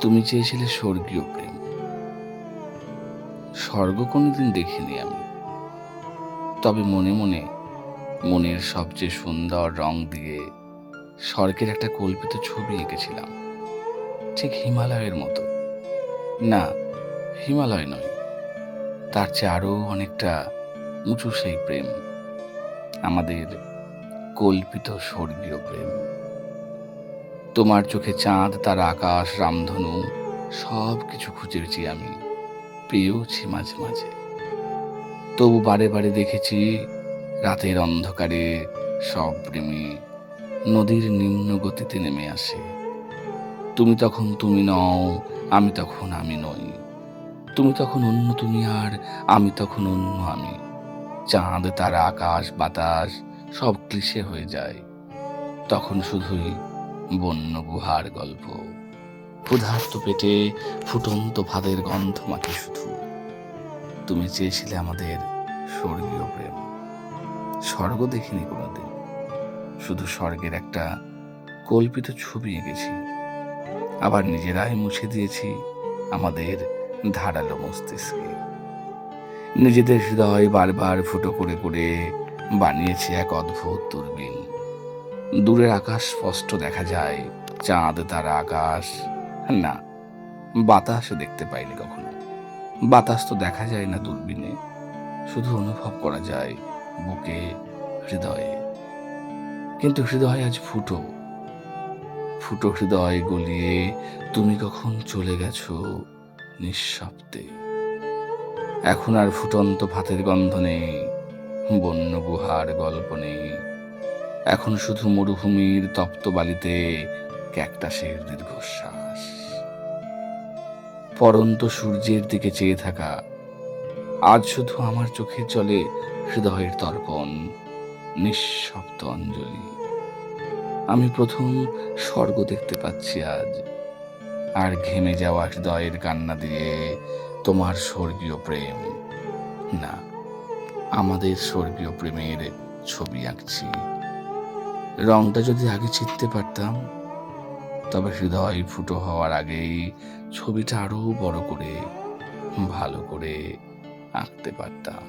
তুমি চেয়েছিলে স্বর্গীয় প্রেম। স্বর্গ কোনোদিন দেখিনি আমি। তবে মনে মনে মনের সবচেয়ে সুন্দর রং দিয়ে স্বর্গের একটা কল্পিত ছবি এঁকেছিলাম। ঠিক হিমালয়ের মতো। না, হিমালয় নয়। তার চেয়ে আরও অনেকটা উঁচু সেই প্রেম। আমাদের কল্পিত স্বর্গীয় প্রেম। তোমার চোখে চাঁদ, তার আকাশ, রামধনু সব কিছু খুঁজেছি আমি। পেয়েওছি মাঝে মাঝে। তবু বারে বারে দেখেছি রাতের অন্ধকারে সব প্রেমী নদীর নিম্ন গতিতে নেমে আসে। তুমি তখন তুমি নও, আমি তখন আমি নই। তুমি তখন অন্য তুমি আর আমি তখন অন্য আমি। চাঁদ, তার আকাশ, বাতাস, সব ক্লিশে হয়ে যায়। তখন শুধুই বন্য গুহার গল্প। ক্ষুধার্ত পেটে ফুটন্ত ভাতের গন্ধ মাখে শুধু। তুমি চেয়েছিলে আমাদের স্বর্গীয় প্রেম। স্বর্গ দেখিনি কোনোদিন। শুধু স্বর্গের একটা কল্পিত ছবি এঁকেছি। আবার নিজেরাই মুছে দিয়েছি আমাদের ধারালো মস্তিষ্কে। নিজেদের হৃদয় বারবার ফুটো করে করে বানিয়েছে এক অদ্ভুত দূরবীন। দূরের আকাশ স্পষ্ট দেখা যায়, চাঁদ তার আকাশ। না, বাতাস দেখতে পাইনি কখনো। বাতাস তো দেখা যায় না দূরবীনে। শুধু অনুভব করা যায় বুকে, হৃদয়ে। কিন্তু হৃদয় আজ ফুটো। ফুটো হৃদয় গলিয়ে তুমি কখন চলে গেছো নিঃশব্দে। এখন আর ফুটন্ত ভাতের গন্ধ নেই, বন্য গুহার গল্প নেই। এখন শুধু মরুভূমির তপ্ত বালিতে ক্যাকটাসের দীর্ঘশ্বাস। পরন্ত সূর্যের দিকে চেয়ে থাকা, আজ শুধু আমার চোখের জলে হৃদয়ের তর্পণ, নিঃশব্দ অঞ্জলি। আমি প্রথম স্বর্গ দেখতে পাচ্ছি আজ, আর ঘেমে যাওয়া হৃদয়ের কান্না দিয়ে তোমার স্বর্গীয় প্রেম। না, আমাদের স্বর্গীয় প্রেমের ছবি আঁকছি। রংটা যদি আগে চিনতে পারতাম, তবে হৃদয় ফুটো হওয়ার আগেই ছবিটা আরও বড় করে, ভালো করে আঁকতে পারতাম।